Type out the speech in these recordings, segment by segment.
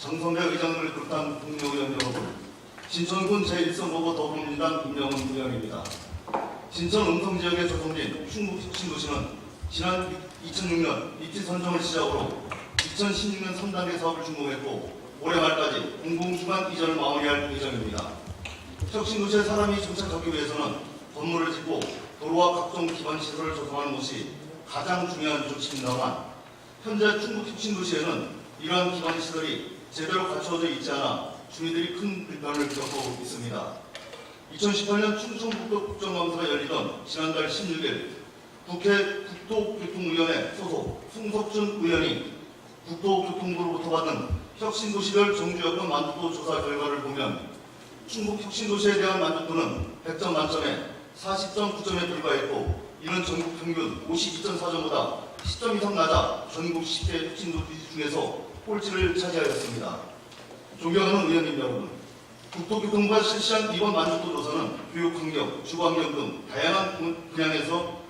정선배 의장을 비롯한 국회의원 여러분, 신천군 제1선거구 더불어민주당 김영훈 의원입니다. 신천 음성 지역에 조성된 충북혁신도시는 지난 2006년 입지 선정을 시작으로 2016년 3단계 사업을 준공했고 올해 말까지 공공기관 이전을 마무리할 예정입니다. 혁신도시에 사람이 정착하기 위해서는 건물을 짓고 도로와 각종 기반 시설을 조성하는 것이 가장 중요한 조치입니다만 현재 충북 혁신도시에는 이러한 기반 시설이 제대로 갖춰져 있지 않아 주민들이 큰 불편을 겪고 있습니다. 2018년 충청북도 국정감사가 열리던 지난달 16일 국회 국토교통위원회 소속 송석준 의원이 국토교통부로부터 받은 혁신도시별 정주여건 만족도 조사 결과를 보면 충북 혁신도시에 대한 만족도는 100점 만점에 40.9점에 불과했고 이는 전국 평균 52.4점보다 10점 이상 낮아 전국 10개 혁신도시 중에서 꼴찌를 차지하였습니다. 존경하는 의원님 여러분, 국토교통부가 실시한 이번 만족도 조사는 교육환경, 주거환경 등 다양한 분- 분야에서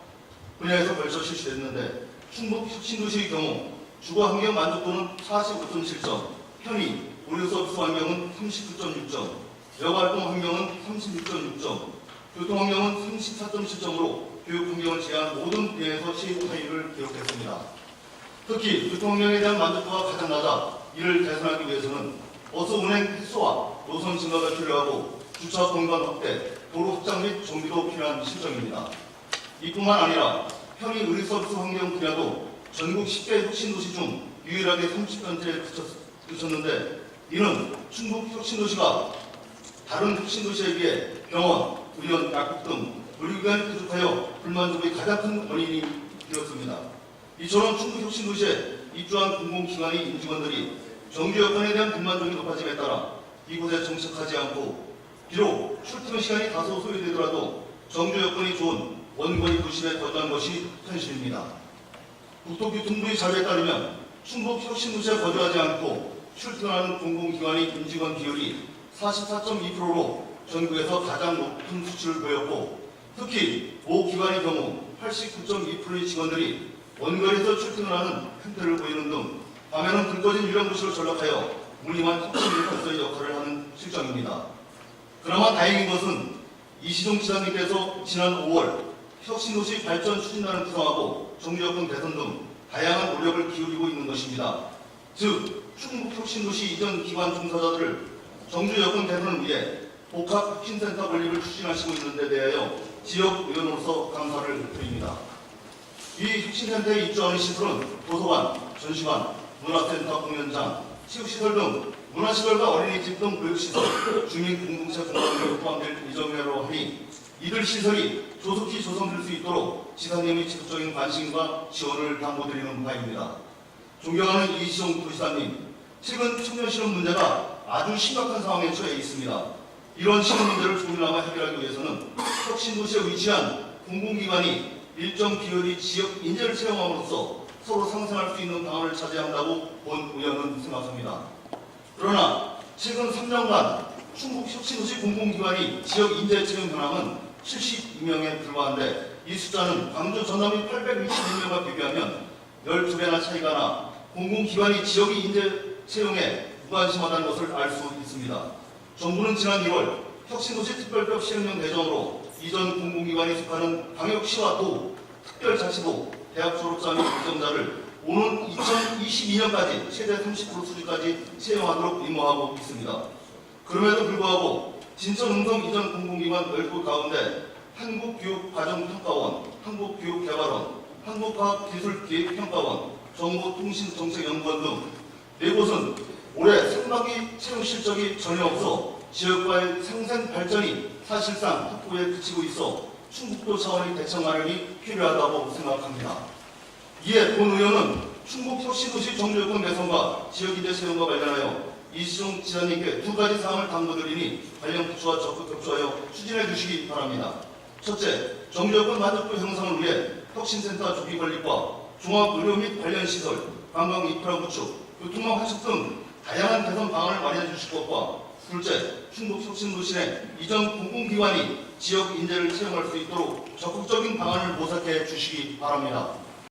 분야에서 걸쳐 실시됐는데 충북 혁신도시의 경우 주거환경 만족도는 45.7점, 편의, 의료서비스 환경은 39.6점, 여가활동 환경은 36.6점, 교통환경은 34.7점으로 교육 환경을 제한 모든 분야에서 시행타율을 기록했습니다. 특히 교통환경에 대한 만족도가 가장 낮아 이를 개선하기 위해서는 버스 운행 횟수와 노선 증가가 필요하고 주차 공간 확대, 도로 확장 및 정비도 필요한 실정입니다. 이뿐만 아니라 편의 의료 서비스 환경 분야도 전국 10개 혁신도시 중 유일하게 30%에 그쳤는데 이는 충북 혁신도시가 다른 혁신도시에 비해 병원, 의원, 약국 등 의료기관이 부족하여 불만족의 가장 큰 원인이 되었습니다. 이처럼 충북 혁신 도시에 입주한 공공기관의 임직원들이 정규 여건에 대한 불만족이 높아짐에 따라 이곳에 정착하지 않고 비록 출퇴근 시간이 다소 소요되더라도 정규 여건이 좋은 원거리 도시에 거주한 것이 현실입니다. 국토교통부의 자료에 따르면 충북 혁신도시에 거주하지 않고 출퇴근하는 공공기관의 임직원 비율이 44.2%로 전국에서 가장 높은 수치를 보였고 특히 모 기관의 경우 89.2%의 직원들이 원거리에서 출퇴근 하는 행태를 보이는 등 밤에는 불 꺼진 유령 도시로 전락하여 무늬만 혁신일로서의 역할을 하는 실정입니다. 그나마 다행인 것은 이시종 지사님께서 지난 5월 혁신도시 발전 추진단을 구성하고 정유여건 개선 등 다양한 노력을 기울이고 있는 것입니다. 즉 충북 혁신도시 이전 기관 종사자들을 정주 여건 개선을 위해 복합 혁신센터 건립을 추진하시고 있는 데 대하여 지역 의원으로서 감사를 드립니다. 이 혁신센터에 입주하는 시설은 도서관, 전시관, 문화센터 공연장, 체육시설 등 문화시설과 어린이집 등 교육시설, 주민 공동체 공간을 포함될 예정이라고 하니 이들 시설이 조속히 조성될 수 있도록 지사님의 적극적인 관심과 지원을 당부드리는 바입니다. 존경하는 이시종 도지사님, 최근 청년 실업 문제가 아주 심각한 상황에 처해 있습니다. 이런 실업 문제를 조금이나마 해결하기 위해서는 혁신도시에 위치한 공공기관이 일정 비율이 지역 인재를 채용함으로써 서로 상생할 수 있는 방안을 찾아야 한다고 본 의원은 생각합니다. 그러나 최근 3년간 충북 혁신도시 공공기관이 지역 인재 채용 현황은 72명에 불과한데 이 숫자는 광주 전남이 861명과 비교하면 12배나 차이가 나 공공기관이 지역의 인재 채용에 무관심하다는 것을 알 수 있습니다. 정부는 지난 1월 혁신도시 특별법 시행령 개정으로 이전 공공기관에 속하는 광역시와 도, 특별자치도, 대학 졸업자 및 교정자를 오는 2022년까지 최대 30% 수준까지 채용하도록 임무하고 있습니다. 그럼에도 불구하고 진천 음성 이전 공공기관 12곳 가운데 한국교육과정평가원, 한국교육개발원, 한국과학기술기획평가원, 정보통신정책연구원 등네 곳은 올해 상반기 채용 실적이 전혀 없어 지역과의 생산 발전이 사실상 확보에 그치고 있어 충북도 차원의 대책 마련이 필요하다고 생각합니다. 이에 본 의원은 충북 혁신도시 정조여건 개선과 지역인재 채용과 관련하여 이시종 지사님께 두 가지 사항을 당부드리니 관련 부처와 적극 협조하여 추진해 주시기 바랍니다. 첫째, 정조여건 만족도 형성을 위해 혁신센터 조기 건립과 종합의료 및 관련 시설, 관광 인프라 구축, 교통망 확충 등 다양한 개선 방안을 마련해 주실 것과 둘째, 충북 혁신도시 내 이전 공공기관이 지역 인재를 채용할 수 있도록 적극적인 방안을 모색해 주시기 바랍니다.